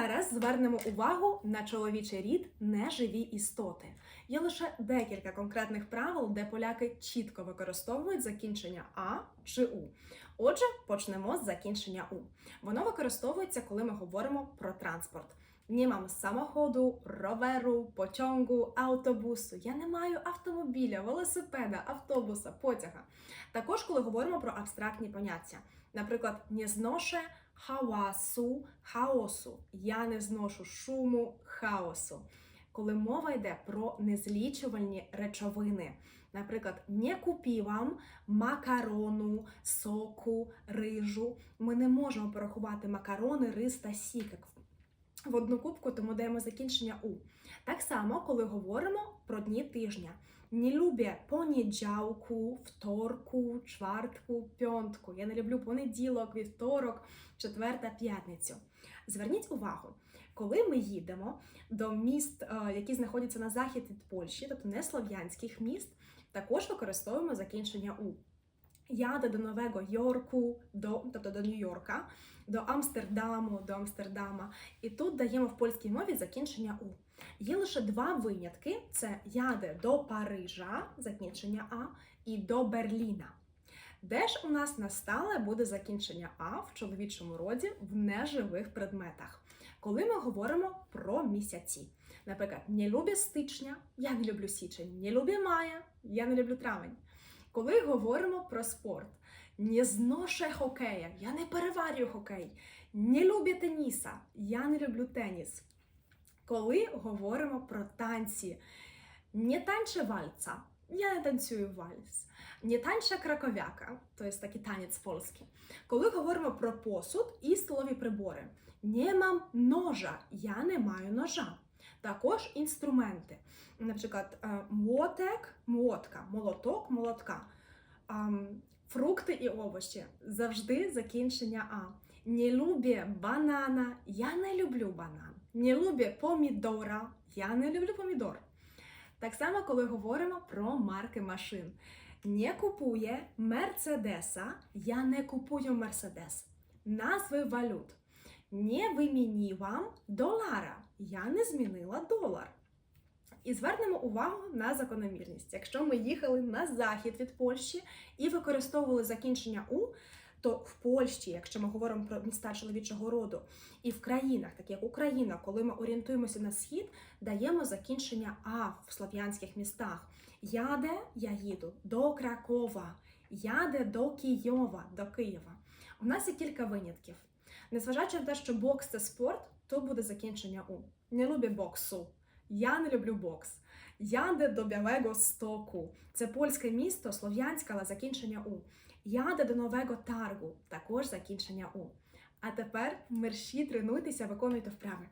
зараз звернемо увагу на чоловічий рід неживі істоти. Є лише декілька конкретних правил, де поляки чітко використовують закінчення А чи У. Отже, почнемо з закінчення У. Воно використовується, коли ми говоримо про транспорт. Nie mam samochodu, roweru, pociągu, автобусу. Я не маю автомобіля, велосипеда, автобуса, потяга. Також, коли говоримо про абстрактні поняття. Наприклад, не зноше хавасу, хаосу. Я не зношу шуму, хаосу. Коли мова йде про незлічувальні речовини. Наприклад, не купівам макарону, соку, рижу. Ми не можемо порахувати макарони, рис та сік як в одну кубку, тому даємо закінчення у. Так само, коли говоримо про дні тижня. Не люблю понеділку, вторку, чвартку, п'ятку. Я не люблю понеділок, вівторок, четверта, п'ятницю. Зверніть увагу, коли ми їдемо до міст, е, які знаходяться на захід від Польщі, тобто не слов'янських міст, також використовуємо закінчення у. Jadę do Nowego Jorku, до, тобто до Нью-Йорка, до Амстердаму, до Амстердама. І тут даємо в польській мові закінчення У. Є лише два винятки: це яде до Парижа, закінчення А, і до Берліна. Де ж у нас настале буде закінчення А в чоловічому роді в неживих предметах, коли ми говоримо про місяці. Наприклад, не люблю стичня, я не люблю січень, не люблю мая, я не люблю травень. Коли говоримо про спорт, не зноше хокея, я не переварюю хокей, не люблю теніса, я не люблю теніс. Коли говоримо про танці, не танче вальца, я не танцюю вальс, не танче краковяка, то є такий танець польський. Коли говоримо про посуд і столові прибори, не мам ножа, я не маю ножа. Також інструменти. Наприклад, е, млотек, молоток, молотка. Фрукти і овочі завжди закінчення А. Не люблю банана, я не люблю банан. Не люблю помідора, я не люблю помідор. Так само, коли говоримо про марки машин. Не купує Мерседеса, я не купую Мерседес. Назви валют. Не вимінювам долара. Я не змінила долар. І звернемо увагу на закономірність. Якщо ми їхали на захід від Польщі і використовували закінчення У, то в Польщі, якщо ми говоримо про міста чоловічого роду, і в країнах, так як Україна, коли ми орієнтуємося на схід, даємо закінчення А в слов'янських містах. Яде я їду до Кракова, яде до Києва, до Києва. У нас є кілька винятків. Незважаючи на те, що бокс це спорт, то буде закінчення У. Не люблю боксу. Я не люблю бокс. Яде до Білого Стоку. Це польське місто, слов'янське, але закінчення У. Яде до Нового Таргу, також закінчення У. А тепер мерші тренуйтеся, виконуйте вправи.